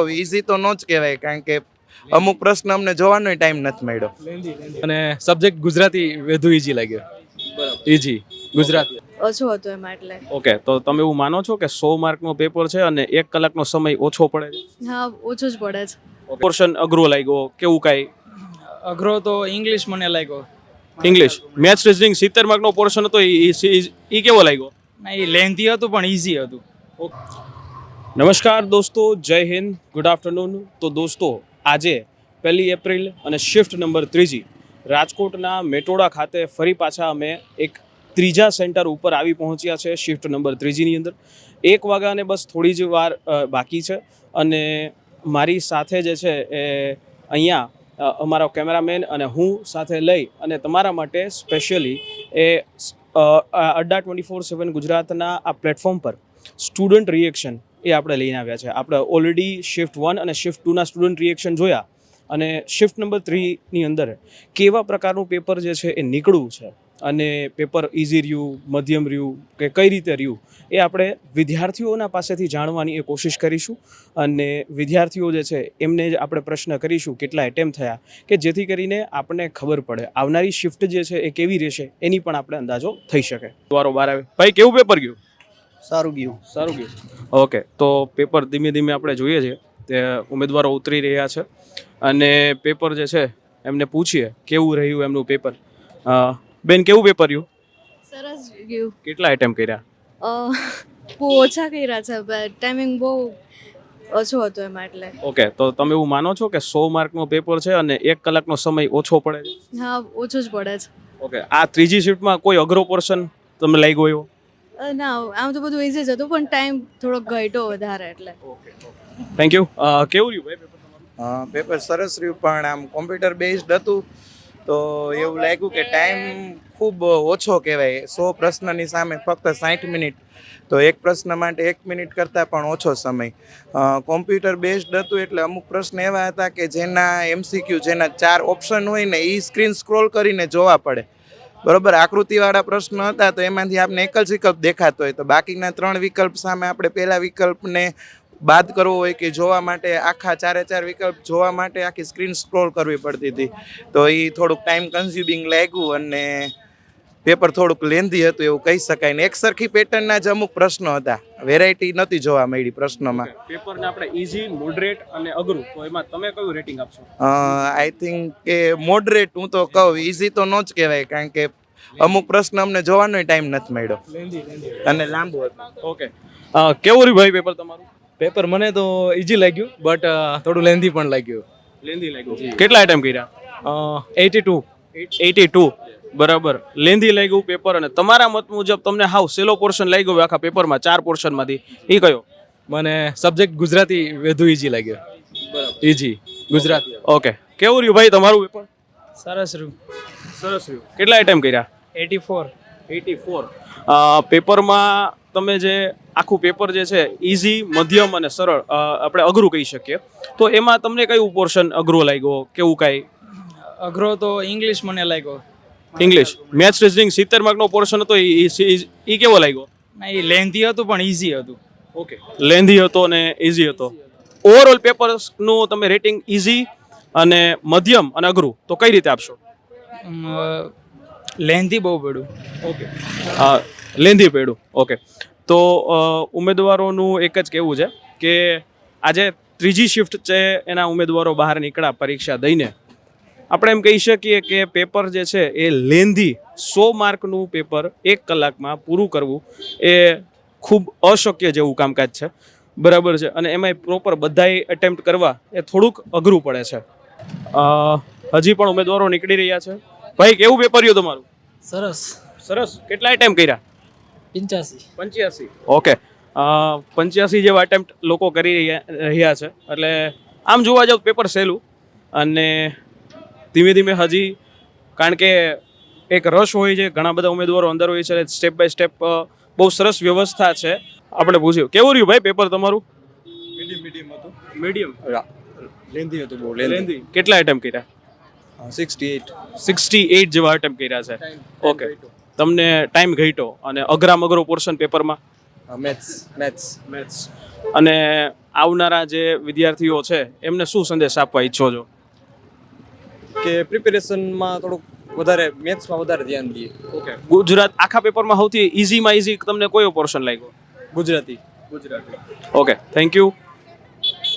કહું ઇઝી તો નો જ કહેવાય કારણ કે અમુક પ્રશ્ન અમને જોવાનો ટાઈમ નથી મળ્યો. અને સબ્જેક્ટ ગુજરાતી વધુ ઈઝી લાગ્યો. ઈઝી ગુજરાતી. ઓછો હતો એમાં એટલે. ઓકે તો તમે એવું માનો છો કે સો માર્કનો પેપર છે અને એક કલાકનો સમય ઓછો પડે છે? હા ઓછો જ પડે છે. પોર્શન અઘરો લાગ્યો કેવું કાંઈ? અઘરો તો ઇંગ્લિશ મને લાગ્યો. ઇંગ્લિશ મેથ્સ રીઝનિંગ સિત્તેર માર્કનો પોર્શન હતો એ કેવો લાગ્યો? ના એ લેન્ધી હતું પણ ઈઝી હતું. નમસ્કાર દોસ્તો, જય હિન્દ ગુડ આફ્ટરનૂન તો દોસ્તો, આજે પહેલી એપ્રિલ અને શિફ્ટ નંબર ત્રીજી રાજકોટના મેટોડા ખાતે ફરી પાછા અમે એક ત્રીજા સેન્ટર ઉપર આવી પહોંચ્યા છે શિફ્ટ નંબર ત્રીજીની અંદર. એક વાગ્યાને બસ થોડી જ વાર બાકી છે અને મારી સાથે જે છે એ અહીંયા અમારો કેમેરામેન અને હું સાથે લઈ અને તમારા માટે સ્પેશિયલી એ અડ્ડા ટ્વેન્ટી ફોર સેવન ગુજરાતના આ પ્લેટફોર્મ પર સ્ટુડન્ટ રિએક્શન એ આપણે લઈને આવ્યા છે. આપણે ઓલરેડી શિફ્ટ વન અને શિફ્ટ ટુના સ્ટુડન્ટ રિએક્શન જોયા અને શિફ્ટ નંબર થ્રીની અંદર કેવા પ્રકારનું પેપર જે છે એ નીકળવું છે અને પેપર ઇઝી રહ્યું, મધ્યમ રહ્યું કે કઈ રીતે રહ્યું એ આપણે વિદ્યાર્થીઓના પાસેથી જાણવાની એ કોશિશ કરીશું અને વિદ્યાર્થીઓ જે છે એમને જ આપણે પ્રશ્ન કરીશું કેટલા એટેમ્પ થયા કે જેથી કરીને આપણને ખબર પડે આવનારી શિફ્ટ જે છે એ કેવી રહેશે એની પણ આપણે અંદાજો થઈ શકે. વારો બાર આવે. ભાઈ, કેવું પેપર ગયું? સારું ગયું. સારું ગયું. ઓકે તો પેપર ધીમે ધીમે આપણે જોઈએ છે તે ઉમેદવારો ઉતરી રહ્યા છે. અને પેપર જે છે એમને પૂછીએ કેવું રહ્યું એમનું પેપર? બેન કેવું પેપર રહ્યું? સરસ ગયું. કેટલા આઈટમ કર્યા? બહુ ઓછા કર્યા છે ટાઈમિંગ બહુ ઓછો હતો એમાં એટલે. ઓકે તો તમે એવું માનો છો કે સો માર્કનો પેપર છે અને એક કલાકનો સમય ઓછો પડે છે? હા ઓછો જ પડે છે. ઓકે આ ત્રીજી શિફ્ટમાં કોઈ અઘરો પોર્શન તમને લાગ્યો એવો? ના આમ તો બધું ઇઝી જ હતું પણ ટાઈમ થોડોક ઘટ્યો વધારે એટલે. થેન્ક યુ કેવું રહ્યું ભાઈ પેપર પેપર સરસ રહ્યું પણ આમ કોમ્પ્યુટર બેઝડ હતું તો એવું લાગ્યું કે ટાઈમ ખૂબ ઓછો કહેવાય. સો પ્રશ્નની સામે ફક્ત સાઠ મિનિટ. તો એક પ્રશ્ન માટે એક મિનિટ કરતાં પણ ઓછો સમય. કોમ્પ્યુટર બેઝડ હતું એટલે અમુક પ્રશ્ન એવા હતા કે જેના એમસીક્યુ જેના ચાર ઓપ્શન હોય ને એ સ્ક્રીન સ્ક્રોલ કરીને જોવા પડે. બરોબર? આકૃતિવાળા પ્રશ્નો હતા તો એમાંથી આપણે એક જ વિકલ્પ દેખાતો હોય. તો બાકીના ત્રણ વિકલ્પ સામે આપણે પહેલા વિકલ્પને બાદ કરવો હોય કે જોવા માટે આખા ચારે ચાર વિકલ્પ જોવા માટે આખી સ્ક્રીન સ્ક્રોલ કરવી પડતી હતી. તો એ થોડુંક ટાઈમ કન્ઝ્યુમિંગ લાગ્યું અને પેપર થોડુંક લેન્ધી હતું એવું કહી શકાય ને. એક સરખી પેટર્નના જ અમુક પ્રશ્નો હતા. વેરાયટી નહોતી જોવા મળી પ્રશ્નોમાં. પેપરને આપણે ઇઝી મોડરેટ અને અઘરું. તો એમાં તમે કયું રેટિંગ આપશો? આઈ થિંક કે મોડરેટ હું તો કહું ઇઝી તો નો જ કહેવાય કારણ કે અમુક પ્રશ્ન અમને જોવાનો ટાઈમ નથી મળ્યો. અને લાંબુ હતું. ઓકે કેવું રહ્યું ભાઈ પેપર તમારું? પેપર મને તો ઈઝી લાગ્યું બટ થોડું લેન્ધી પણ લાગ્યું. લેન્ધી લાગ્યું. કેટલા આઈટમ કર્યા? એટી ટુ એટી ટુ બરાબર. લેન્ધી લાગ્યું પેપર અને તમારા મત મુજબ તમને હાવ સેલો પોર્શન લઈ ગયું આખા પેપરમાં ચાર પોર્શનમાંથી એ કયો? મને સબ્જેક્ટ ગુજરાતી વધુ ઈઝી લાગ્યો. ઈઝી ગુજરાતી. ઓકે કેવું રહ્યું ભાઈ તમારું પેપર સરસ રહ્યું. સરસ રહ્યું. કેટલા આઈટમ કર્યા? એટી ફોર એટી ફોર પેપરમાં તમે જે આખું પેપર જે છે ઇઝી મધ્યમ અને સરળ આપણે અઘરું કહી શકીએ. તો એમાં તમને કયું પોર્શન અઘરો લાગ્યો? કેવું કાંઈ? અઘરો તો ઇંગ્લિશ મને લાગ્યો. ઇંગ્લિશ મેથ્સ રીઝનિંગ સિત્તેર માર્કનો પોર્શન હતો એ કેવો લાગ્યો? ના એ લેન્ધી હતું પણ ઇઝી હતું. ઓકે લેન્ધી હતો અને ઇઝી હતો. ઓવરઓલ પેપર્સનું તમે રેટિંગ ઇઝી અને મધ્યમ અને અઘરું તો કઈ રીતે આપશો? લેન્ધી બહુ પડ્યું. ઓકે લેન્ધી પડ્યું. ઓકે તો ઉમેદવારોનું એક જ કહેવું છે કે આજે ત્રીજી શિફ્ટ છે એના ઉમેદવારો બહાર નીકળ્યા પરીક્ષા દઈને. આપણે એમ કહી શકીએ કે પેપર જે છે એ લેન્ધી સો માર્કનું પેપર એક કલાકમાં પૂરું કરવું એ ખૂબ અશક્ય જેવું કામકાજ છે. બરાબર છે. અને એમાંય પ્રોપર બધાય એટેમ્પ્ટ કરવા એ થોડુંક અઘરું પડે છે. હજી પણ ઉમેદવારો નીકળી રહ્યા છે. ભાઈ કેવું પેપર રહ્યું તમારું? સરસ. સરસ. કેટલા એટેમ્પ કર્યા? પંચ્યાસી. પંચ્યાસી. ઓકે. પંચ્યાસી જેવા એટેમ્પ્ટ લોકો કરી રહ્યા રહ્યા છે. એટલે આમ જોવા જાવ પેપર સહેલું. અને ધીમે ધીમે હજી કારણ કે એક રસ હોય છે ઘણા બધા ઉમેદવારો અંદર હોય છે સ્ટેપ બાય સ્ટેપ બહુ સરસ વ્યવસ્થા છે. આપણે પૂછ્યું. કેવું રહ્યું ભાઈ પેપર તમારું? મીડિયમ મીડિયમ હતું. મીડિયમ લેન્ધી હતું બહુ લેન્ધી કેટલા એટેમ્પ કર્યા? સિક્સટી એટ સિક્સટી એટ જેવા એટેમ્પ કર્યા છે. ઓકે તમને ટાઈમ ઘટ્યો. અને અઘરામ અઘરો પોર્શન પેપરમાં મેથ્સ મેથ્સ મેથ્સ અને આવનારા જે વિદ્યાર્થીઓ છે એમને શું સંદેશ આપવા ઈચ્છો છો? કે પ્રિપેરેશનમાં થોડુંક વધારે મેથ્સમાં વધારે ધ્યાન દઈએ. ઓકે ગુજરાત આખા પેપરમાં સૌથી ઇઝીમાં ઇઝી તમને કયો પોર્શન લાગ્યો? Gujarati. Gujarati. Okay thank you